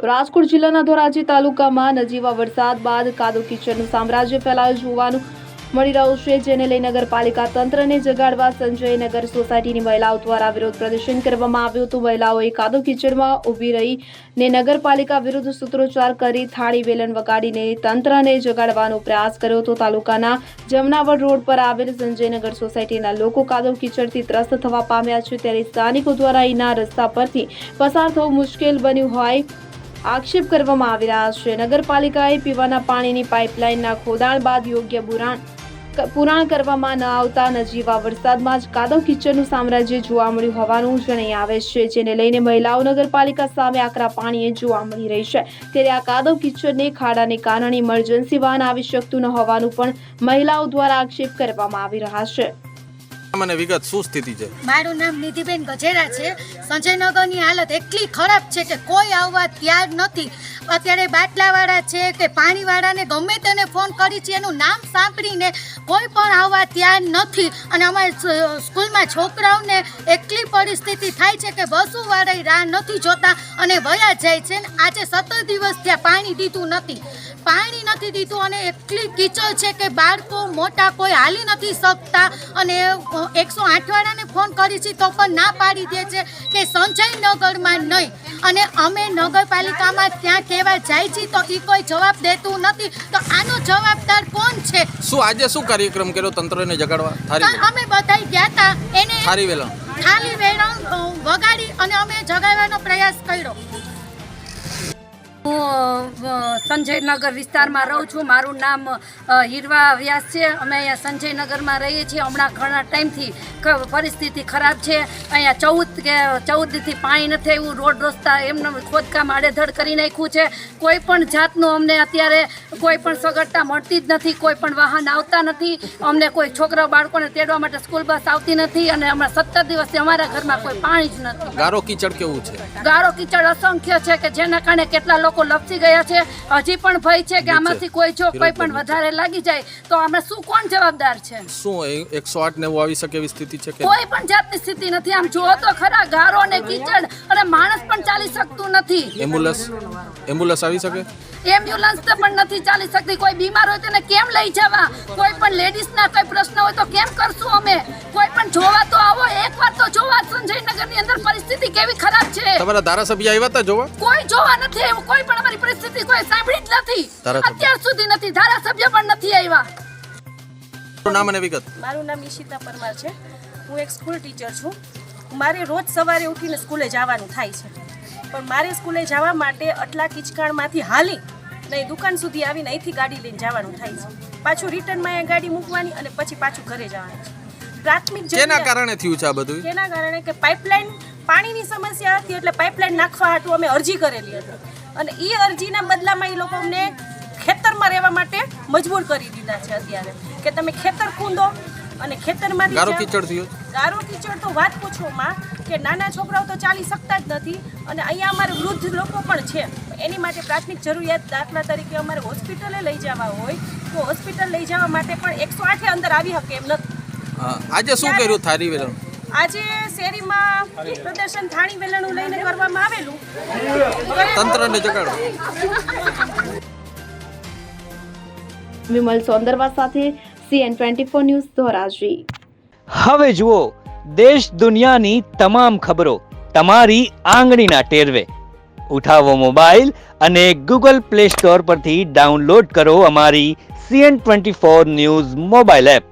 રાજકોટ જિલ્લાના ધોરાજી તાલુકામાં નજીવા વરસાદ બાદ કાદુ કિચડનું સામ્રાજ્ય ફેલાયું જોવાનું મળી રહ્યું છે, જેને લઈ નગરપાલિકા તંત્રને જગાડવા સંજયનગર સોસાયટીની મહિલાઓ દ્વારા વિરોધ પ્રદર્શન કરવામાં આવ્યું હતું. મહિલાઓએ કાદવ કિચડમાં ઊભી રહી ને નગરપાલિકા વિરુદ્ધ સૂત્રોચ્ચાર કરી થાળી, વેલણ વગાડીને તંત્રને જગાડવાનો પ્રયાસ કર્યો હતો. તાલુકાના જમનાવડ રોડ પર આવેલ સંજયનગર સોસાયટીના લોકો કાદવ કિચડથી ત્રસ્ત થવા પામ્યા છે. ત્યારે સ્થાનિકો દ્વારા અહીંના રસ્તા પરથી પસાર થવું મુશ્કેલ બન્યું હોય આક્ષેપ કરવામાં આવી રહ્યા છે. નગરપાલિકાએ પીવાના પાણીની પાઇપલાઇનના ખોદાણ બાદ યોગ્ય પુરાણ પુરાણ કરવામાં ન આવતા નજીવા વરસાદમાં જ કાદવ કિચડનું સામ્રાજ્ય જોવા મળ્યું હોવાનું જણાઈ આવે છે, જેને લઈને મહિલાઓ નગરપાલિકા સામે આકરા પાણીએ જોવા મળી રહી છે. ત્યારે આ કાદવ કિચડને ખાડાને કારણે ઇમરજન્સી વાહન આવી શકતું ન હોવાનું પણ મહિલાઓ દ્વારા આક્ષેપ કરવામાં આવી રહ્યા છે. મને વિગત શું સ્થિતિ મારું નામ નિધિબેન ગજેરા છે. સંજયનગરની હાલત એટલી ખરાબ છે કે કોઈ આવવા ત્યાર નથી. અત્યારે બાટલાવાળા છે કે પાણીવાળાને ગમે તેને ફોન કરી છે, એનું નામ સાંભળીને કોઈ પણ આવવા ત્યાર નથી. અને અમારી સ્કૂલમાં છોકરાઓને એટલી પરિસ્થિતિ થાય છે કે બસોવાળા રાહ નથી જોતા અને વયા જાય છે આજે સત્તર દિવસ ત્યાં પાણી દીધું નથી. પાણી નથી દીધું અને એટલી કીચડ છે કે બાળકો મોટા કોઈ હાલી નથી શકતા. અને એકસો આઠવાળાને ફોન કરી છે તો પણ ના પાડી દે છે કે સંજયનગરમાં નહીં. અને અમે નગરપાલિકામાં ત્યાં કહેવા જાય છે તો એ કોઈ જવાબ દેતું નથી. તો આનો જવાબદાર કોણ છે? શું આજે શું કાર્યક્રમ કર્યો તંત્રને જગાડવા? થારી અમે બધાય ગયા હતા એને થારી વેલણ. ખાલી વેલણ વગાડી અને અમે જગાડવાનો પ્રયાસ કર્યો. હું સંજયનગર વિસ્તારમાં રહું છું. મારું નામ હીરવા વ્યાસ છે. અમે અહીંયા સંજયનગરમાં રહીએ છીએ. હમણાં ઘણા ટાઈમથી પરિસ્થિતિ ખરાબ છે. અહીંયા ચૌદ કે ચૌદથી પાણી નથી એવું રોડ રસ્તા એમને ખોદકામ આડેધડ કરી નાખ્યું છે. કોઈ પણ જાતનું અમને અત્યારે કોઈ પણ સગવડતા મળતી જ નથી. કોઈ પણ વાહન આવતા નથી. અમને કોઈ છોકરા બાળકોને તેડવા માટે સ્કૂલ બસ આવતી નથી અને હમણાં સત્તર દિવસથી અમારા ઘરમાં કોઈ પાણી જ નથી. ગારો કીચડ કેવું છે? ગારો કીચડ અસંખ્ય છે કે જેના કારણે કેટલા લોકો લપસી ગયા છે. હજી પણ ભય છે કે આમાંથી કોઈ જો કોઈ પણ વધારે લાગી જાય તો અમે શું કોણ જવાબદાર છે? શું એકસો આઠ નેવું આવી શકે એવી સ્થિતિ છે કોઈ પણ જાતની સ્થિતિ નથી. આમ જુઓ તો ખરા ગારો ને કીચડ અને માણસ પણ ચાલી શકતું નથી. એમ્બ્યુલન્સ એમ્બ્યુલન્સ આવી શકે? એમ્બ્યુલન્સ તો પણ નથી ચાલી શકતી. કોઈ બીમાર હોય તેને કેમ લઈ જવા? કોઈ પણ લેડીઝના કોઈ પ્રશ્ન હોય તો કેમ કરશું અમે? કોઈ પણ જોવા તો આવો. એકવાર તો જોવા સંજયનગરની અંદર પરિસ્થિતિ કેવી ખરાબ છે? તમારા ધારાસભ્ય આવ્યા હતા જોવા? કોઈ જોવા નથી આવ્યું કોઈ પણ અમારી પરિસ્થિતિ કોઈ સાંભળી જ નથી. અત્યાર સુધી નથી ધારાસભ્ય પણ નથી આવ્યા. મારું નામ અને વિગત. મારું નામ ઈશિતા પરમાર છે. હું એક સ્કૂલ ટીચર છું. મારે રોજ સવારે ઉઠીને સ્કૂલે જવાનું થાય છે. પણ મારે સ્કૂલે જવા માટે આટલા કિચકાણમાંથી હાલી નહીં દુકાન સુધી આવીને અહીંથી ગાડી લઈને જવાનું થાય છે. પાછું રિટર્નમાં અહીંયા ગાડી મૂકવાની અને પછી પાછું ઘરે જવાનું છે. પ્રાથમિક જેના કારણે થયું છે આ બધું? જેના કારણે કે પાઇપલાઇન પાણીની સમસ્યા હતી એટલે પાઇપલાઇન નાખવા હાટુ અમે અરજી કરેલી હતી. અને એ અરજીના બદલામાં એ લોકો અમને ખેતરમાં રહેવા માટે મજબૂર કરી દીધા છે અત્યારે. કે તમે ખેતર કૂંદો અને ખેતરમાંથી ગારો કીચડ થયો? ગારો કીચડ તો વાત પૂછોમાં કે નાના છોકરાઓ તો ચાલી શકતા જ નથી અને અહીંયા અમારે વૃદ્ધ લોકો પણ છે. એની માટે પ્રાથમિક જરૂરિયાત દાખલા તરીકે અમારે હોસ્પિટલે લઈ જવા હોય તો હોસ્પિટલ લઈ જવા માટે પણ એકસો આઠે અંદર આવી શકે એમ નથી. આજે શું કર્યું થારી વેલણ? આજે શેરીમાં પ્રદર્શન થાણી વેલણું લઈને કરવામાં આવેલું. તંત્રને જગાડો. વિમલ સોંદરવા સાથે CN twenty four news Dhoraji. હવે જુઓ દેશ દુનિયાની તમામ ખબરો તમારી આંગળીના ટેરવે. ઉઠાવો મોબાઈલ અને ગૂગલ પ્લે સ્ટોર પરથી ડાઉનલોડ કરો અમારી CN twenty four news mobile app.